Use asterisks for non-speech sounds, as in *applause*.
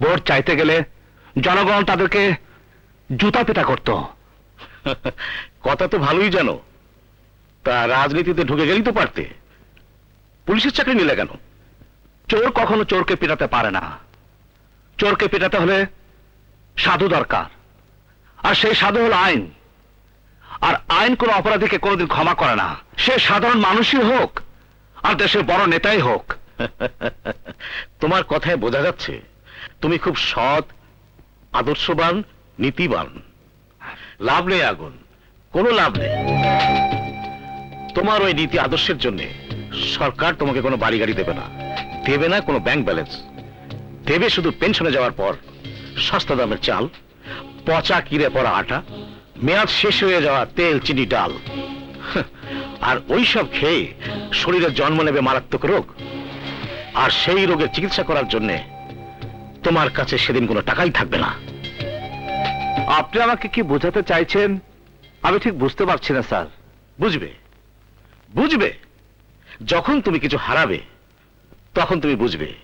Vote চাইতে গেলে জনগণ তাদেরকে জুতা পিটা করত। কথা তো ভালোই জানো। তা রাজনীতিতে ঢুকে গেলেই তো পারতে। পুলিশের চাকরি নিলে কেন? চোর কখনো চোরকে পিটাতে পারে না। চোরকে পিটাতে হলে সাধু দরকার। আর সেই সাধু হলো আইন। আর আইন কোনো অপরাধীকে কোনোদিন ক্ষমা করে না। সে সাধারণ মানুষই হোক আর দেশের বড় নেতাই হোক। *laughs* তোমার কথায় বোঝা যাচ্ছে। তুমি খুব সৎ, আদর্শবান, নীতিবান। লাভ নেই আগুন, কোনো লাভ নেই। তোমার ওই নীতি আদর্শের জন্য সরকার তোমাকে কোনো বাড়ি গাড়ি দেবে না। দেবে না কোনো ব্যাংক ব্যালেন্স দেবে শুধু পেনশনে যাওয়ার পর সস্তা দামের চাল, পচা কিরে পড়া আটা, মেয়াদ শেষ হয়ে যাওয়া তেল, চিনি, ডাল। আর ওই সব খেয়ে শরীরে জন্ম নেবে মারাত্মক রোগ। আর সেই রোগের চিকিৎসা করার জন্য তোমার কাছে সেদিন কোনো টাকাই থাকবে না। আপনি আমাকে কি বোঝাতে চাইছেন? আমি ঠিক বুঝতে পারছি না স্যার। বুঝবে? বুঝবে? যখন তুমি কিছু হারাবে তখন তুমি বুঝবে।